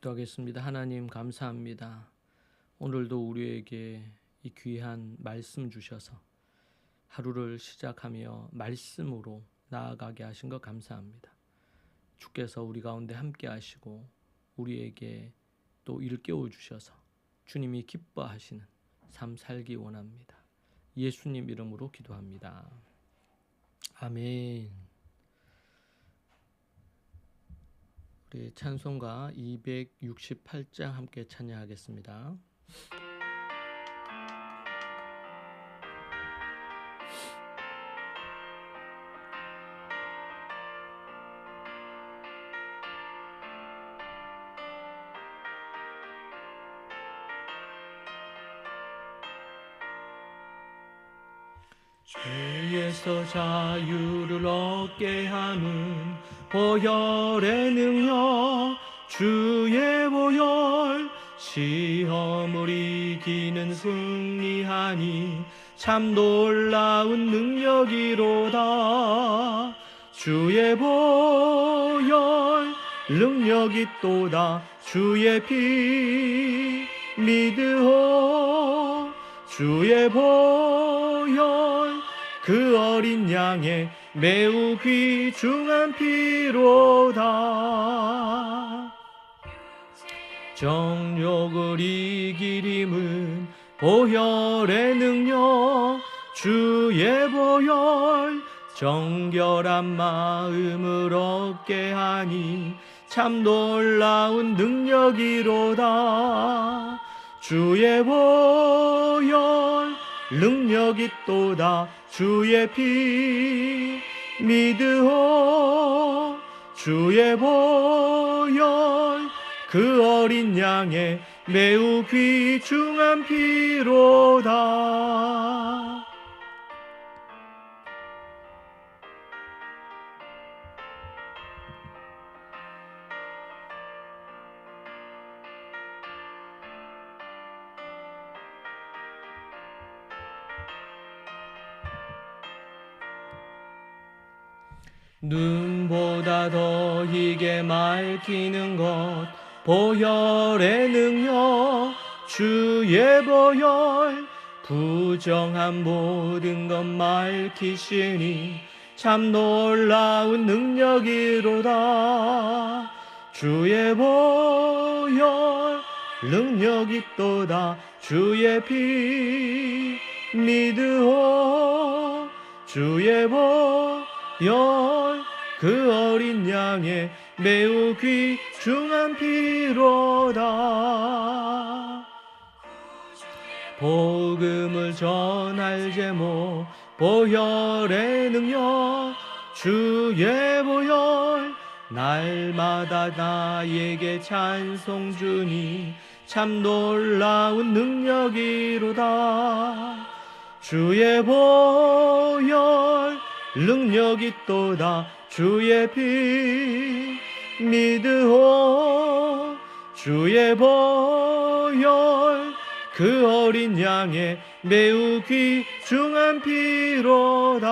기도하겠습니다. 하나님 감사합니다. 오늘도 우리에게 이 귀한 말씀 주셔서 하루를 시작하며 말씀으로 나아가게 하신 것 감사합니다. 주께서 우리 가운데 함께 하시고 우리에게 또 일깨워 주셔서 주님이 기뻐하시는 삶 살기 원합니다. 예수님 이름으로 기도합니다. 아멘. 우리 찬송가 268장 함께 찬양하겠습니다. 죄에서 자유를 얻게 하는 보혈의 능력 주의 보혈 시험을 이기는 승리하니 참 놀라운 능력이로다. 주의 보혈 능력이 또다. 주의 피 믿으오. 주의 보혈 그 어린 양의 매우 귀중한 피로다. 정욕을 이길 힘은 보혈의 능력. 주의 보혈 정결한 마음을 얻게 하니 참 놀라운 능력이로다. 주의 보혈 능력이 또다 주의 피 믿으오 주의 보혈 그 어린 양의 매우 귀중한 피로다 눈보다 더 희게 맑히는 것 보혈의 능력 주의 보혈. 부정한 모든 것 맑히시니 참 놀라운 능력이로다. 주의 보혈 능력이 또다. 주의 피 믿으오. 주의 보혈. 그 어린 양의 매우 귀중한 피로다. 복음을 전할 제목 보혈의 능력 주의 보혈. 날마다 나에게 찬송 주니 참 놀라운 능력이로다. 주의 보혈 능력이 또다 주의 피 믿으오. 주의 보혈 그 어린 양의 매우 귀중한 피로다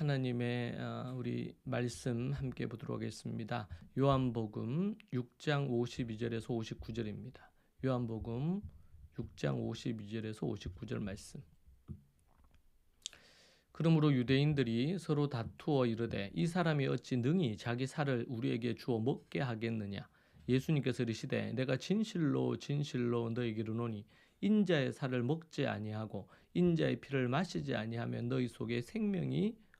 하나님의 어, 우리 말씀 함께 보도록 하겠습니다. 요한복음 6장 52절에서 59절입니다. 요한복음 6장 52절에서 59절 말씀. 그러므로 유대인들이 서로 다투어 이르되 이 사람이 어찌 능히 자기 살을 우리에게 주어 먹게 하겠느냐 예수님께서 이르시되 내가 진실로 진실로 너희에게 이르노니 인자의 살을 먹지 아니하고 인자의 피를 마시지 아니하면 너희 속에 생명이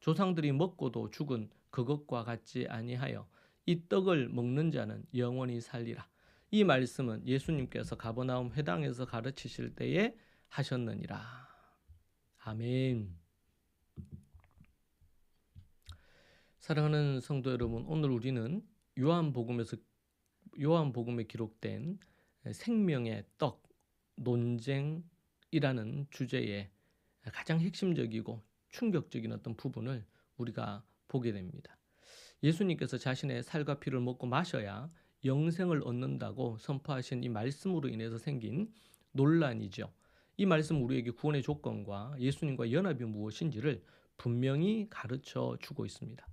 조상들이 먹고도 죽은 그것과 같지 아니하여 이 떡을 먹는 자는 영원히 살리라. 이 말씀은 예수님께서 가버나움 회당에서 가르치실 때에 하셨느니라. 아멘. 사랑하는 성도 여러분, 오늘 우리는 요한복음에서 요한복음에 기록된 생명의 떡 논쟁이라는 주제에 가장 핵심적이고 충격적인 어떤 부분을 우리가 보게 됩니다. 예수님께서 자신의 살과 피를 먹고 마셔야 영생을 얻는다고 선포하신 이 말씀으로 인해서 생긴 논란이죠. 이 말씀 우리에게 구원의 조건과 예수님과 연합이 무엇인지를 분명히 가르쳐 주고 있습니다.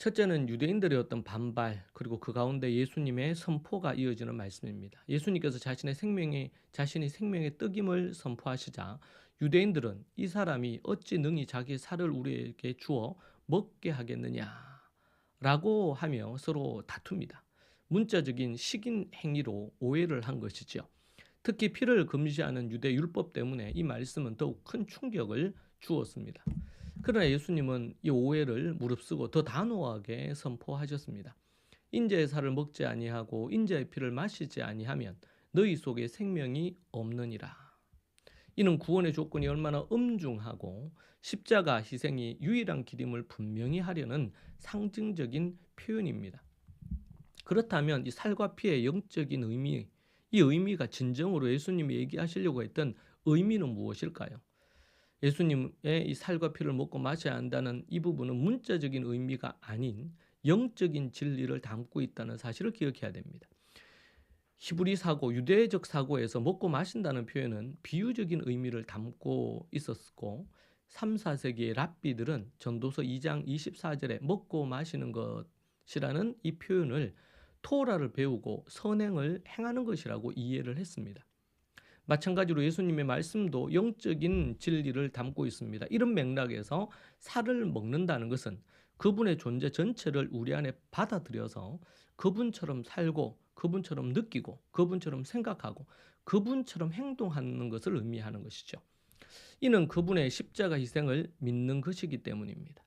첫째는 유대인들의 어떤 반발 그리고 그 가운데 예수님의 선포가 이어지는 말씀입니다. 예수님께서 자신의 생명의 자신이 생명의 떡임을 선포하시자 유대인들은 이 사람이 어찌 능히 자기 살을 우리에게 주어 먹게 하겠느냐라고 하며 서로 다툽니다. 문자적인 식인 행위로 오해를 한 것이죠. 특히 피를 금지하는 유대 율법 때문에 이 말씀은 더욱 큰 충격을 주었습니다. 그러나 예수님은 이 오해를 무릅쓰고 더 단호하게 선포하셨습니다. 인자의 살을 먹지 아니하고 인자의 피를 마시지 아니하면 너희 속에 생명이 없느니라. 이는 구원의 조건이 얼마나 엄중하고 십자가 희생이 유일한 길임을 분명히 하려는 상징적인 표현입니다. 그렇다면 이 살과 피의 영적인 의미, 이 의미가 진정으로 예수님이 얘기하시려고 했던 의미는 무엇일까요? 예수님의 이 살과 피를 먹고 마셔야 한다는 이 부분은 문자적인 의미가 아닌 영적인 진리를 담고 있다는 사실을 기억해야 됩니다. 히브리 사고, 유대적 사고에서 먹고 마신다는 표현은 비유적인 의미를 담고 있었고 3, 4세기의 랍비들은 전도서 2장 24절에 먹고 마시는 것이라는 이 표현을 토라를 배우고 선행을 행하는 것이라고 이해를 했습니다. 마찬가지로 예수님의 말씀도 영적인 진리를 담고 있습니다. 이런 맥락에서 살을 먹는다는 것은 그분의 존재 전체를 우리 안에 받아들여서 그분처럼 살고 그분처럼 느끼고 그분처럼 생각하고 그분처럼 행동하는 것을 의미하는 것이죠. 이는 그분의 십자가 희생을 믿는 것이기 때문입니다.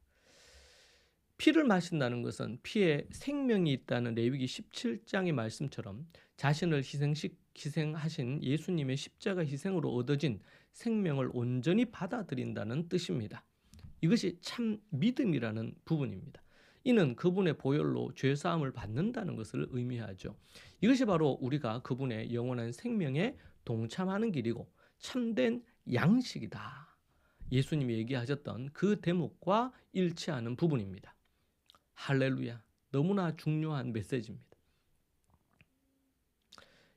피를 마신다는 것은 피에 생명이 있다는 레위기 17장의 말씀처럼 자신을 희생식 희생하신 예수님의 십자가 희생으로 얻어진 생명을 온전히 받아들인다는 뜻입니다. 이것이 참 믿음이라는 부분입니다. 이는 그분의 보혈로 죄 사함을 받는다는 것을 의미하죠. 이것이 바로 우리가 그분의 영원한 생명에 동참하는 길이고 참된 양식이다. 예수님이 얘기하셨던 그 대목과 일치하는 부분입니다. 할렐루야. 너무나 중요한 메시지입니다.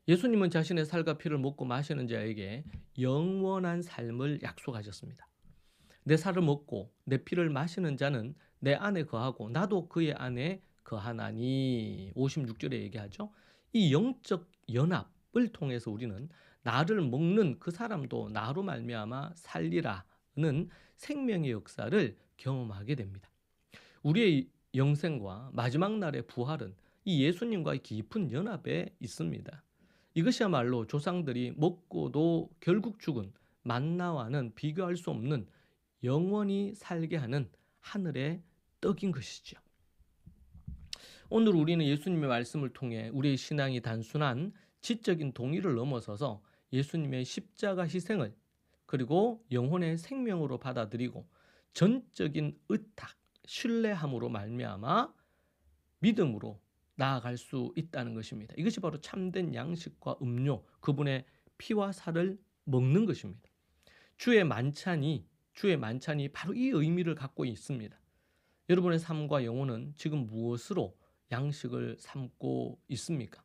예수님은 자신의 살과 피를 먹고 마시는 자에게 영원한 삶을 약속하셨습니다. 내 살을 먹고 내 피를 마시는 자는 내 안에 거하고 나도 그의 안에 거하나니 56절에 얘기하죠. 이 영적 연합을 통해서 우리는 나를 먹는 그 사람도 나로 말미암아 살리라는 생명의 역사를 경험하게 됩니다. 우리의 영생과 마지막 날의 부활은 이 예수님과의 깊은 연합에 있습니다. 이것이야말로 조상들이 먹고도 결국 죽은 만나와는 비교할 수 없는 영원히 살게 하는 하늘의 떡인 것이죠. 오늘 우리는 예수님의 말씀을 통해 우리의 신앙이 단순한 지적인 동의를 넘어서서 예수님의 십자가 희생을 그리고 영혼의 생명으로 받아들이고 전적인 의탁, 신뢰함으로 말미암아 믿음으로 나아갈 수 있다는 것입니다. 이것이 바로 참된 양식과 음료, 그분의 피와 살을 먹는 것입니다. 주의 만찬이 주의 만찬이 바로 이 의미를 갖고 있습니다. 여러분의 삶과 영혼은 지금 무엇으로 양식을 삼고 있습니까?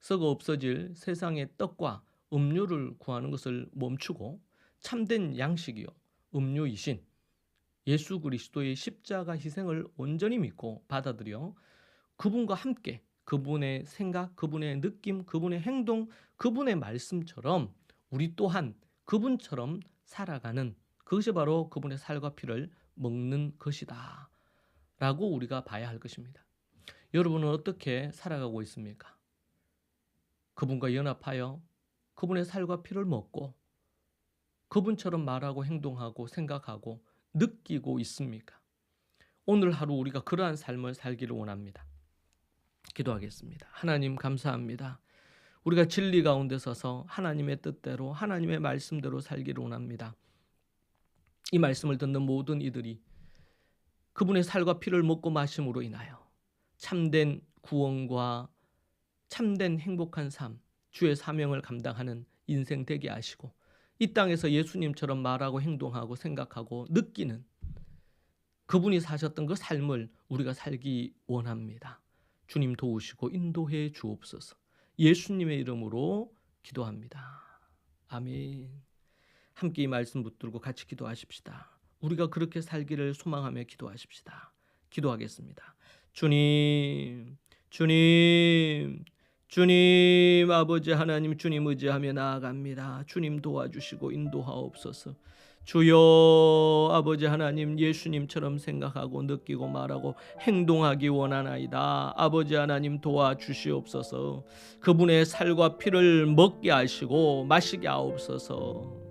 썩어 없어질 세상의 떡과 음료를 구하는 것을 멈추고 참된 양식이요 음료이신 예수 그리스도의 십자가 희생을 온전히 믿고 받아들여 그분과 함께 그분의 생각, 그분의 느낌, 그분의 행동, 그분의 말씀처럼 우리 또한 그분처럼 살아가는 그것이 바로 그분의 살과 피를 먹는 것이다. 라고 우리가 봐야 할 것입니다. 여러분은 어떻게 살아가고 있습니까? 그분과 연합하여 그분의 살과 피를 먹고 그분처럼 말하고 행동하고 생각하고 느끼고 있습니까? 오늘 하루 우리가 그러한 삶을 살기를 원합니다. 기도하겠습니다. 하나님 감사합니다. 우리가 진리 가운데 서서 하나님의 뜻대로 하나님의 말씀대로 살기를 원합니다. 이 말씀을 듣는 모든 이들이 그분의 살과 피를 먹고 마심으로 인하여 참된 구원과 참된 행복한 삶, 주의 사명을 감당하는 인생 되게 하시고 이 땅에서 예수님처럼 말하고 행동하고 생각하고 느끼는 그분이 사셨던 그 삶을 우리가 살기 원합니다. 주님 도우시고 인도해 주옵소서. 예수님의 이름으로 기도합니다. 아멘. 함께 이 말씀 붙들고 같이 기도하십시다. 우리가 그렇게 살기를 소망하며 기도하십시다. 기도하겠습니다. 주님, 주님, 주님 아버지 하나님 주님 의지하며 나아갑니다. 주님 도와주시고 인도하옵소서. 주여 아버지 하나님 예수님처럼 생각하고 느끼고 말하고 행동하기 원하나이다. 아버지 하나님 도와주시옵소서. 그분의 살과 피를 먹게 하시고 마시게 하옵소서.